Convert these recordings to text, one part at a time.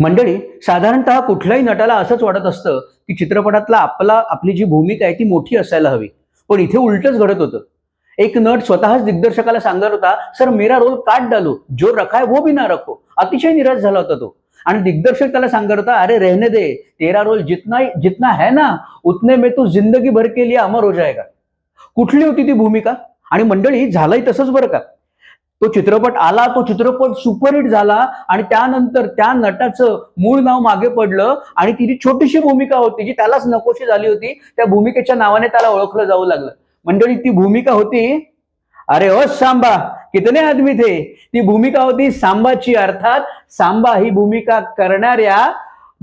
मंडळी साधारणतः कुठल्याही नटाला असंच वाटत असतं की चित्रपटातला आपला आपली जी भूमिका आहे ती मोठी असायला हवी. पण इथे उलटच घडत होतं. एक नट स्वतःच दिग्दर्शकाला सांगत होता सर मेरा रोल काट डालो जो रखा है वो भी ना रखो. अतिशय निराश झाला होता तो. आणि दिग्दर्शक त्याला सांगत होता अरे रहने दे तेरा रोल जितना जितना है ना उतने में तू जिंदगी भर के लिए अमर हो जाएगा. कुठली होती ती भूमिका? आणि मंडळी झालंय तसंच बरं का? तो चित्रपट आला तो चित्रपट सुपरहिट झाला आणि त्यानंतर त्या नटाचं मूळ नाव मागे पडलं आणि तिची छोटीशी भूमिका होती जी त्यालाच नकोशी झाली होती त्या भूमिकेच्या नावाने त्याला ओळखलं जाऊ लागलं. मंडळी ती भूमिका होती अरे ओ सांबा कितने आदमी थे? ती भूमिका होती सांबाची अर्थात सांबा ही भूमिका करणाऱ्या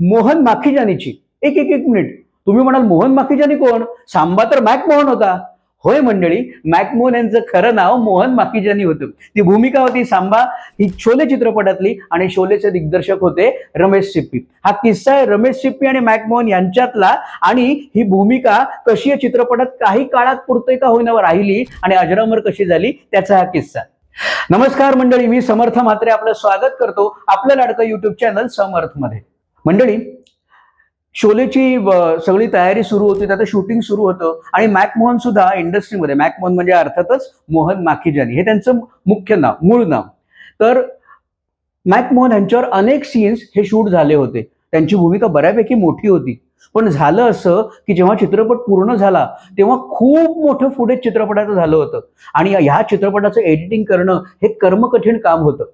मोहन माखीजानीची. एक एक एक मिनिट. तुम्ही म्हणाल मोहन माखीजानी कोण? सांबा तर मॅक मोहन होता. होय मंडळी मॅकमोहन यांचं खरं नाव मोहन माखीजानी होतं. ती भूमिका होती सांबा ही शोले चित्रपटातली आणि शोलेचे दिग्दर्शक होते रमेश सिप्पी हा किस्सा आहे रमेश सिप्पी आणि मॅकमोहन यांच्यातला आणि ही भूमिका कशी या चित्रपटात काही काळात पुरते का होईना राहिली आणि अजरामर कशी झाली त्याचा हा किस्सा. नमस्कार मंडळी मी समर्थ म्हात्रे आपलं स्वागत करतो आपलं लाडकं युट्यूब चॅनल समर्थमध्ये मंडळी शोलेची सगळी तयारी सुरू होती. त्याचं शूटिंग सुरू होतं. आणि मॅकमोहन सुद्धा इंडस्ट्रीमध्ये मॅकमोहन म्हणजे अर्थातच मोहन माखीजानी. हे त्यांचं मुख्य नाव मूळ नाव. तर मॅकमोहन यांच्यावर अनेक सीन्स हे शूट झाले होते. त्यांची भूमिका बऱ्यापैकी मोठी होती. पण झालं असं की जेव्हा चित्रपट पूर्ण झाला तेव्हा खूप मोठं फुटेज चित्रपटाचं झालं होतं. आणि ह्या चित्रपटाचं एडिटिंग करणं हे कर्मकठीण काम होतं.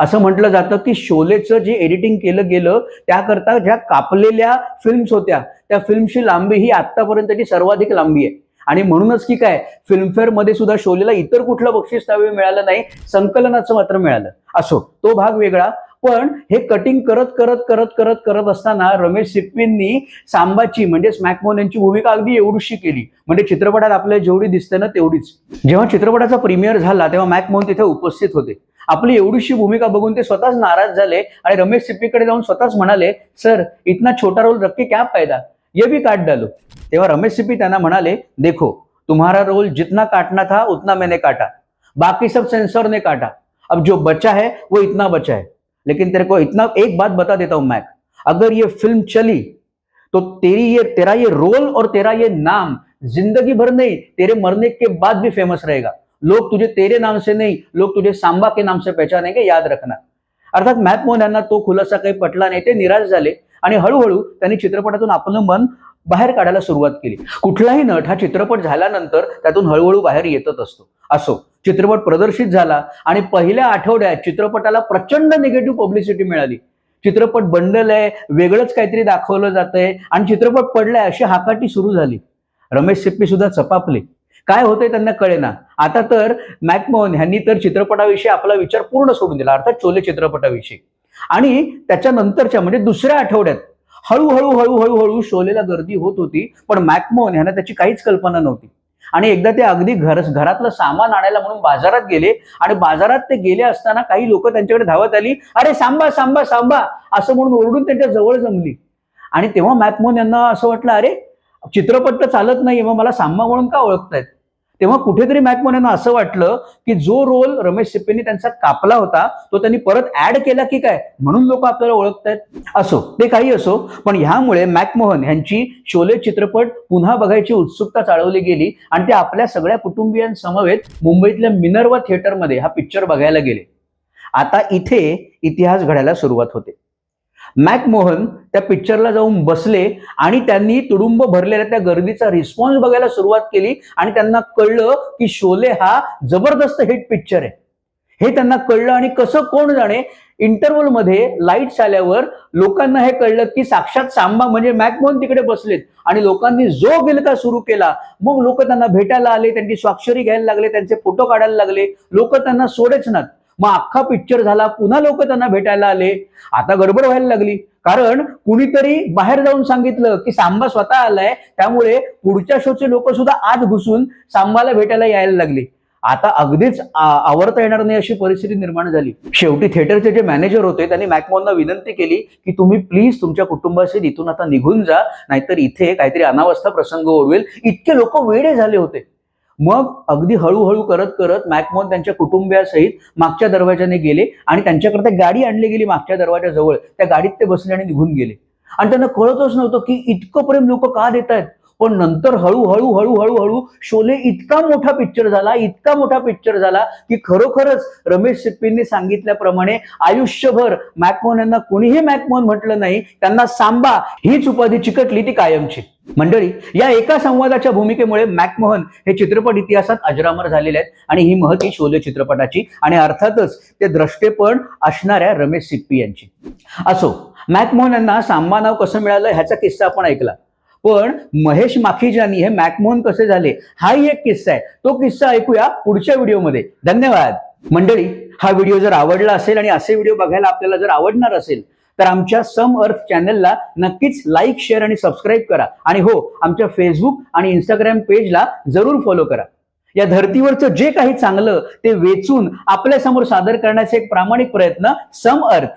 असं म्हटलं जातं की शोलेचं जे एडिटिंग केलं गेलं त्याकरता ज्या कापलेल्या फिल्म्स होत्या त्या फिल्मची लांबी ही आतापर्यंतची सर्वाधिक लांबी आहे. आणि म्हणूनच की काय फिल्मफेअरमध्ये सुद्धा शोलेला इतर कुठलं बक्षीस त्यावेळी मिळालं नाही संकलनाचं मात्र मिळालं. असो तो भाग वेगळा पण हे कटिंग करत करत करत करत करत असताना रमेश सिप्पींनी सांबाची म्हणजे स्मॅकमोन यांची भूमिका अगदी एवढीशी केली. म्हणजे चित्रपटात आपल्याला जेवढी दिसते ना तेवढीच. जेव्हा चित्रपटाचा प्रीमियर झाला तेव्हा मॅकमोहन तिथे उपस्थित होते. आपली एवढीशी भूमिका बघून ते स्वतःच नाराज झाले आणि रमेश सिप्पीकडे जाऊन स्वतःच म्हणाले सर इतना छोटा रोल रख के क्या फायदा? ये भी काट डालो. तेव्हा रमेश सिप्पी त्यांना म्हणाले देखो तुम्हारा रोल जितना काटना था उतना मैंने काटा. बाकी सब सेंसर ने काटा. अब जो बचा है वो इतना बचा है. लेकिन तेरे को इतना एक बात बता देता हूं मैक अगर ये फिल्म चली तो तेरी ये तेरा ये रोल और तेरा ये नाम जिंदगी भर नहीं तेरे मरने के बाद भी फेमस रहेगा. लोग तुझे तेरे नाम से नहीं लोग तुझे सांबा के नाम से पहचानेंगे याद रखना. अर्थात मॅकमोहन यांना तो खुलासा काही पटला नाही ते निराश झाले आणि हळूहळू त्यांनी चित्रपटातून आपलं मन बाहेर काढायला सुरुवात केली. कुठलाही नट हा चित्रपट झाल्यानंतर त्यातून हळूहळू बाहेर येतच असतो. असो चित्रपट प्रदर्शित झाला आणि पहिल्या आठवड्यात चित्रपटाला प्रचंड निगेटिव्ह पब्लिसिटी मिळाली. चित्रपट बंडल आहे वेगळंच काहीतरी दाखवलं जातंय आणि चित्रपट पडलाय अशी हाकाटी सुरू झाली. रमेश सिप्पी सुद्धा चपापले. काय होतंय त्यांना कळेना. आता तर मॅकमोहन यांनी तर चित्रपटाविषयी आपला विचार पूर्ण सोडून दिला अर्थात चोले चित्रपटाविषयी. आणि त्याच्यानंतरच्या म्हणजे दुसऱ्या आठवड्यात हळूहळू हळूहळू हळू शोलेला गर्दी होत होती पण मॅकमोहन यांना त्याची काहीच कल्पना नव्हती. आणि एकदा ते अगदी घर घरातलं सामान आणायला म्हणून बाजारात गेले आणि बाजारात ते गेले असताना काही लोक त्यांच्याकडे धावत आली अरे सांबा सांबा सांबा असं म्हणून ओरडून त्यांच्या जवळ जमली. आणि तेव्हा मॅकमोहन यांना असं वाटलं अरे चित्रपट तर चालत नाही मग मला सांबा म्हणून का ओळखतायत? तेव्हा कुठेतरी मॅकमोहन असं वाटलं की जो रोल रमेश सिप्पेंनी त्यांचा कापला होता तो त्यांनी परत ऍड केला की काय? म्हणून लोक आपल्याला ओळखतायत. असो ते काही असो पण ह्यामुळे मॅकमोहन यांची शोले चित्रपट पुन्हा बघायची उत्सुकता चाळवली गेली आणि ते आपल्या सगळ्या कुटुंबियांसमवेत मुंबईतल्या मिनर्वा थिएटरमध्ये हा पिक्चर बघायला गेले. आता इथे इतिहास घडायला सुरुवात होते. मॅकमोहन त्या पिक्चरला जाऊन बसले आणि त्यांनी तुडुंब भरलेल्या त्या गर्दीचा रिस्पॉन्स बघायला सुरुवात केली आणि त्यांना कळलं की शोले हा जबरदस्त हिट पिक्चर आहे. हे त्यांना कळलं आणि कसं कोण जाणे? इंटरव्हलमध्ये लाईट्स आल्यावर लोकांना हे कळलं की साक्षात सांबा म्हणजे मॅकमोहन तिकडे बसलेत आणि लोकांनी जो गिलका सुरू केला मग लोक त्यांना भेटायला आले त्यांची स्वाक्षरी घ्यायला लागले त्यांचे फोटो काढायला लागले लोक त्यांना सोडेच नात. मग अख्खा पिक्चर झाला पुन्हा लोक त्यांना भेटायला आले. आता गडबड व्हायला लागली. कारण कुणीतरी बाहेर जाऊन सांगितलं की सांबा स्वतः आलाय त्यामुळे पुढच्या शोचे लोक सुद्धा आत घुसून सांबाला भेटायला यायला लागली. आता अगदीच आवरता येणार नाही अशी परिस्थिती निर्माण झाली. शेवटी थिएटरचे जे मॅनेजर होते त्यांनी मॅकमोहनला विनंती केली की तुम्ही प्लीज तुमच्या कुटुंबाशी इथून आता निघून जा नाहीतर इथे काहीतरी अनावस्था प्रसंग ओढवेल. इतके लोक वेडे झाले होते. मग अगदी हळूहळू करत करत मॅकमोहन त्यांच्या कुटुंबियासहित मागच्या दरवाजाने गेले आणि त्यांच्याकडे गाडी आणली गेली मागच्या दरवाजाजवळ त्या गाडीत ते बसले आणि निघून गेले. आणि त्यांना कळतच नव्हतं की इतकं प्रेम लोक का देत आहेत पण नंतर हळूहळू हळूहळू हळू शोले इतका मोठा पिक्चर झाला इतका मोठा पिक्चर झाला की खरोखरच रमेश सिप्पींनी सांगितल्याप्रमाणे आयुष्यभर मॅकमोहन यांना कुणीही मॅकमोहन म्हटलं नाही त्यांना सांबा हीच उपाधी चिकटली ती कायमची. मंडळी या एका संवादाच्या भूमिकेमुळे मॅकमोहन हे चित्रपट इतिहासात अजरामर झालेले आहेत आणि ही महती शोले चित्रपटाची आणि अर्थातच ते द्रष्टेपण असणाऱ्या रमेश सिप्पी यांची. असो मॅकमोहन यांना सांबा नाव कसं मिळालं ह्याचा किस्सा आपण ऐकला. पण महेश माखीजानी हे मॅकमोहन कसे झाले हाही एक किस्सा आहे. तो किस्सा ऐकूया पुढच्या व्हिडिओमध्ये. धन्यवाद. मंडळी हा व्हिडिओ जर आवडला असेल आणि असे व्हिडिओ बघायला आपल्याला जर आवडणार असेल तर आमच्या सम अर्थ चॅनलला नक्कीच लाईक शेअर आणि सबस्क्राईब करा. आणि हो आमच्या फेसबुक आणि इंस्टाग्राम पेजला जरूर फॉलो करा. या धर्तीवरचं जे काही चांगलं ते वेचून आपल्यासमोर सादर करण्याचा एक प्रामाणिक प्रयत्न सम अर्थ.